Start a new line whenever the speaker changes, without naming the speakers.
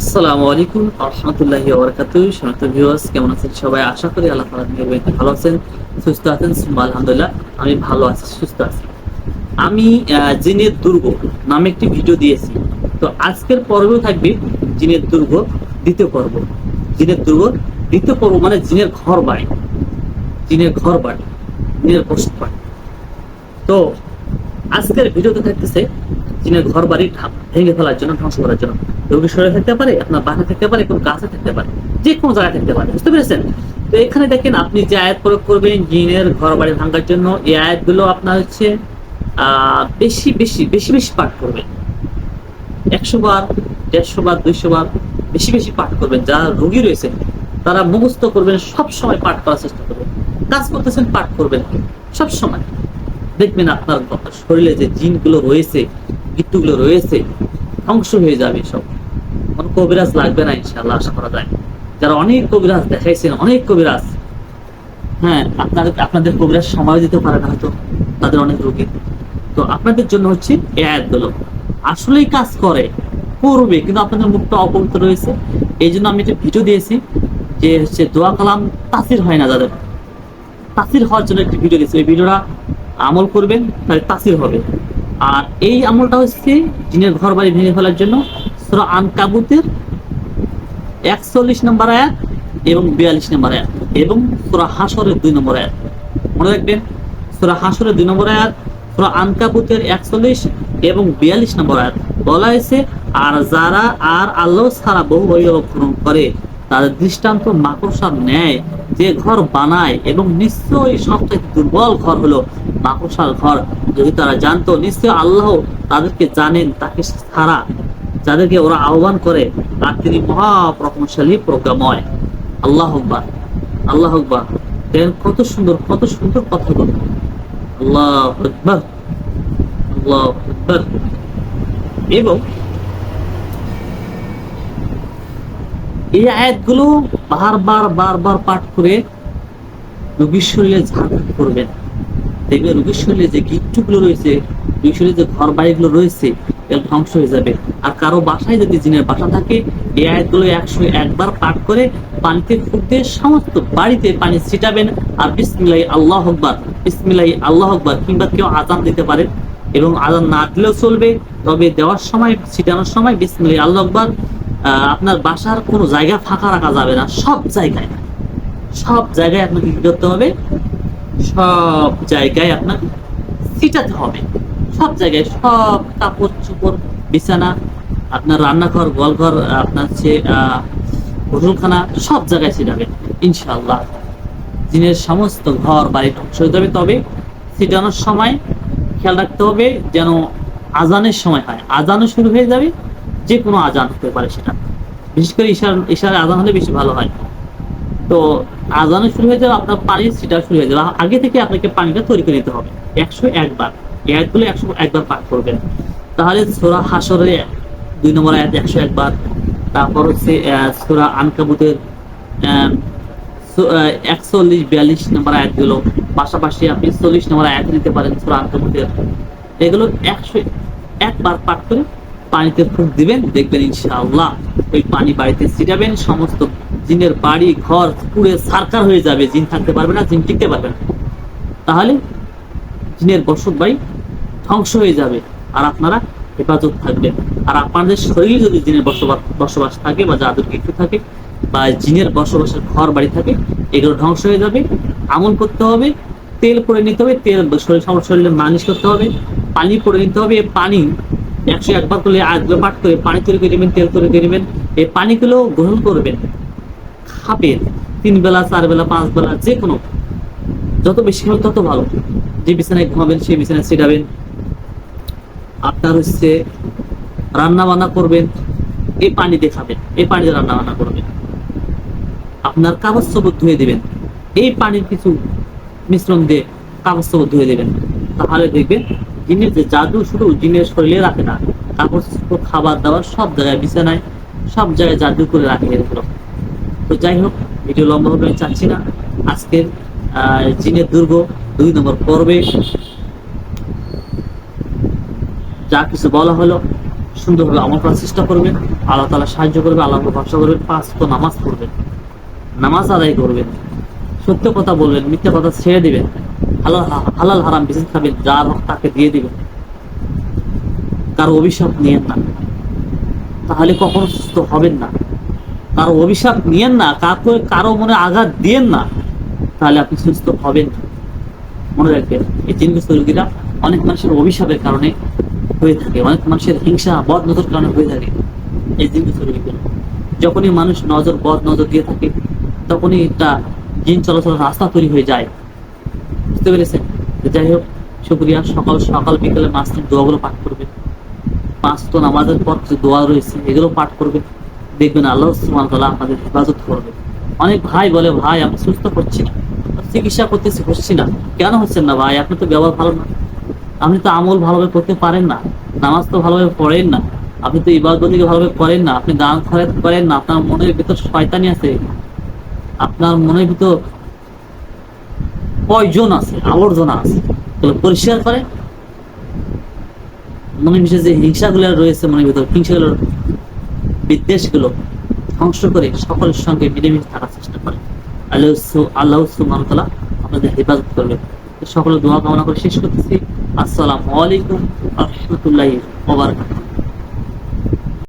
আসসালামু আলাইকুম রহমতুল্লাহি কেমন আছেন সবাই? আশা করি আল্লাহ ভালো আছেন, সুস্থ আছেন আলহামদুলিল্লাহ, আমি ভালো আছি, সুস্থ আছি। আমি জিনের দুর্গ নামে একটি ভিডিও দিয়েছি। তো আজকের পর্বেও থাকবে জিনের দুর্গ, দ্বিতীয় পর্ব। জিনের দুর্গ, দ্বিতীয় পর্ব মানে জিনের ঘর বাড়ি জিনের ঘর বাড়ি জিনের বসত বাড়ি তো আজকের ভিডিওতে থাকতেছে চীনের ঘর বাড়ি ভেঙে ফেলার জন্য, ধ্বংস করার জন্য। রোগীর শরীরে থাকতে পারে, আপনার বাসা থাকতে পারে, কোনো গাছে থাকতে পারে, যে কোনো জায়গায় থাকতে পারে, বুঝতে পেরেছেন? তো এখানে দেখেন আপনি যে আয়াত প্রয়োগ করবেন, জিনের ঘর বাড়ি ভাঙার জন্য, এই আয়াতগুলো আপনার হচ্ছে বেশি বেশি বেশি বেশি পাঠ করবেন। একশো বার, দেড়শো বার, দুইশো বার বেশি বেশি পাঠ করবেন। যারা রোগী রয়েছে, তারা মুখস্থ করবেন, সব সময় পাঠ করার চেষ্টা করবেন। কাজ করতেছেন, পাঠ করবেন, সব সময়। দেখবেন আপনার শরীরে যে জিনগুলো রয়েছে গিট্টুগুলো রয়েছে, ধ্বংস হয়ে যাবে সব। কবিরাজ লাগবে না ইনশাল্লাহ আশা করা যায়। যারা অনেক কবিরাজ দেখাইছেন, অনেক কবিরাজ হ্যাঁ আপনাদের আপনাদের কবিরাজ সময় দিতে পারে না হয়তো, তাদের অনেক রোগী। তো আপনাদের জন্য হচ্ছে এই আয়াতগুলো। আসলেই কাজ করে, করবে, কিন্তু আপনাদের মুখটা অপবিত্র রয়েছে। এই জন্য আমি একটা ভিডিও দিয়েছি, যে হচ্ছে দোয়া কালাম তাসির হয় না যাদের। তাসির হওয়ার জন্য একটি ভিডিও দিয়েছি। ওই ভিডিওটা আমল করবেন, তাহলে তাসির হবে। আর এই আমলটা হচ্ছে জিনের ঘর বাড়ি ভেঙে ফেলার জন্য সুরা আনকাবুতের একচল্লিশ নম্বর আয়াত এবং বিয়াল্লিশ নম্বর আয়াত এবং সুরা হাসরের দুই নম্বর আয়াত। মনে রাখবেন, সুরা হাসরের দুই নম্বর আয়াত, সুরা আনকাবুতের একচল্লিশ এবং বিয়াল্লিশ নম্বর আয়াত। বলা হয়েছে, আর যারা আর আল্লাহ ছাড়া বহু করে, তাদের দৃষ্টান্ত মাকড়সার ন্যায়। যে ঘর বানায় এবং নিশ্চয়ই সবথেকে দুর্বল ঘর হলো মাকড়সার ঘর। যদি তারা জানতো নিশ্চয় আল্লাহ তাদেরকে জানেন, তাকে ছাড়া যাদেরকে ওরা আহ্বান করে আর তিনি মহাপ্রকমশালী প্রজ্ঞাময়। আল্লাহ আকবার আল্লাহ আকবার। দেখেন কত সুন্দর কত সুন্দর কথা বল আল্লাহ আকবার আল্লাহ আকবার। এবং এই আয়াতগুলো বারবার বারবার পাঠ করে রোগীর শরীরে ঝাড়ফুঁক করবেন দেখবে রোগীর শরীরে যে গিট্টুগুলো রয়েছে, রোগীর শরীরে যে ঘর বাড়িগুলো রয়েছে এর ধ্বংস হয়ে যাবে। আর কারও বাসায় যদি জিনের বাসা থাকে এই আয়াতগুলো একশো একবার পাঠ করে পানিতে ফুক দিয়ে সমস্ত বাড়িতে পানি ছিটাবেন। আর বিসমিল্লাহি আল্লাহ আকবার বিসমিল্লাহি আল্লাহ আকবার কিংবা কেউ আজান দিতে পারে। এবং আজান না দিলেও চলবে তবে দেওয়ার সময় ছিটানোর সময় বিসমিল্লাহি আল্লাহ আকবার আহ, আপনার বাসার কোনো জায়গা ফাঁকা রাখা যাবে না সব জায়গায়। সব জায়গায় আপনাকে কি করতে হবে? সব জায়গায় আপনাকে ছিটাতে হবে। সব জায়গায় সব কাপড় চোপড় বিছানা আপনার রান্নাঘর গোয়ালঘর আপনার আহ, হোটেলখানা সব জায়গায় ছিটাবে ইনশাআল্লাহ। জিনের সমস্ত ঘর বাড়ি ধ্বংস হয়ে যাবে। তবে ছিটানোর সময় খেয়াল রাখতে হবে যেন আজানের সময় হয়। আজানও শুরু হয়ে যাবে যে কোনো আজান হতে পারে সেটা। বিশেষ করে ইশার ইশারে আজান হলে বেশি ভালো হয়। তো আজানো শুরু হয়ে যাবে আপনার পানি সেটা শুরু হয়ে যাবে। আগে থেকে আপনাকে পানিটা তৈরি করে নিতে হবে একশো একবার। একশো একবার পাঠ করবেন। তাহলে সোরা দুই নম্বর আয়াত একশো একবার। তারপর হচ্ছে সোরা আনকাবুতের একচল্লিশ, বিয়াল্লিশ নম্বর আয়াতগুলো। পাশাপাশি আপনি চল্লিশ নম্বর আয়াত নিতে পারেন সোরা আনকাবুতের। এগুলো একশো একবার পাঠ করে পানিতে ফুক দিবেন, দেখবেন ইনশাআল্লাহ ওই পানি বাড়িতে ছিটাবেন, সমস্ত জিনের বাড়ি, ঘর পুড়ে সারকার হয়ে যাবে, জিন থাকতে পারবে না, জিন টিকতে পারবে না। তাহলে জিনের বসত বাড়ি ধ্বংস হয়ে যাবে। আর আপনারা হেফাজত থাকবেন। আর আপনাদের শরীরে যদি জিনের বসবাস বসবাস থাকে বা জাদুর কিছু থাকে বা জিনের বসবাসের ঘর বাড়ি থাকে, এগুলো ধ্বংস হয়ে যাবে। আমল করতে হবে, তেল পরে নিতে হবে, তেল শরীর সবার শরীরে মালিশ করতে হবে, পানি পরে নিতে হবে পানি একশো একবার করলে আজকে পাঠ করে পানি তৈরি করে নেবেন, তেল তৈরি করে নেবেন, এই পানিগুলো গ্রহণ করবেন। খাবেন, তিন বেলা, চার বেলা, পাঁচ বেলা যে কোনো যত বেশি হবে তত ভালো। যে বিছানায় ঘুমাবেন, সেই বিছানায় ছিটাবেন। আপনার হচ্ছে রান্না বান্না করবেন, এই পানি দিয়ে খাবেন, এই পানি দিয়ে রান্না বান্না করবেন। আপনার কাগজ সবুজ ধুয়ে দিবেন। এই পানির কিছু মিশ্রণ দিয়ে কাগজ সবুজ ধুয়ে দিবেন। তাহলে দেখবেন জিনের যে জাদু, শুধু জিনের শরীরে রাখে না কাগজ খাবার দাবার সব জায়গায়, বিছানায় সব জায়গায় জাদু করে রাখে এগুলো তো যাই হোক, ভিডিও লম্বা হবে চাচ্ছি না। আজকের জিনের দুর্গ দুই নম্বর পর্বে যা কিছু বলা হলো, সুন্দরভাবে আমল করার চেষ্টা করবেন। আল্লাহ তালা সাহায্য করবে আল্লাহ ভরসা করবেন, পাঁচ তো নামাজ পড়বেন। নামাজ আদায় করবেন। সত্য কথা বলবেন, মিথ্যা কথা ছেড়ে দিবেন। হালাল হালাল হারাম বিশেষ খাবেন, যার হক তাকে দিয়ে দিবেন। কারও অভিশাপ নিয়েন না। তাহলে কখনো সুস্থ হবেন না। কারও অভিশাপ নিয়েন না কাউকে কারও মনে আঘাত দিয়েন না। তাহলে আপনি সুস্থ হবেন না। মনে রাখবেন এই জিনগুস্ত রোগীরা অনেক মানুষের অভিশাপের কারণে হয়ে থাকে, অনেক মানুষের হিংসা বদ নজর কারণে হয়ে থাকে এই জিনগুস্ত রোগীগুলো যখনই মানুষ নজর বদ নজর দিয়ে থাকে, তখনই একটা জিন চলাচল রাস্তা তৈরি হয়ে যায়। বুঝতে পেরেছেন? যাই হোক শুক্রিয়া সকাল সকাল, বিকেলে মাসিক দোয়াগুলো পাঠ করবে পাঁচ তো নামাজের পর যে দোয়া রয়েছে, এগুলো পাঠ করবে দেখবেন আল্লাহ সুমান তালা আপনাদের হেফাজত করবে অনেক ভাই বলে, ভাই, আমি সুস্থ করছি না। চিকিৎসা করতেছি হচ্ছি না। কেন হচ্ছেন না ভাই? আপনি তো ব্যবহার ভালো না। আপনি তো আমল ভালোভাবে করতে পারেন না। নামাজ তো ভালোভাবে পড়েন না। আপনি তো ইবাদতিকে ভালোভাবে করেন না। আপনি দান খরচ করেন না। আপনার মনের ভিতর শয়তানি আছে। আপনার মনের ভিতর কয়জন আছে, আবর্জনা আছে। এগুলো পরিষ্কার করে মনের ভিতরে যে হিংসাগুলো রয়েছে মনের ভিতর। হিংসাগুলোর বিদ্বেষগুলো ধ্বংস করে সকলের সঙ্গে মিলেমিশে থাকার চেষ্টা করে আল্লাহ আল্লাহ সুমানতলা আপনাদের হেফাজত করবে সকল সকলে দোয়া কামনা করে শেষ করতেছি। আসসালামু আলাইকুম রহমতুল্লাহ ওবারাকাতুহু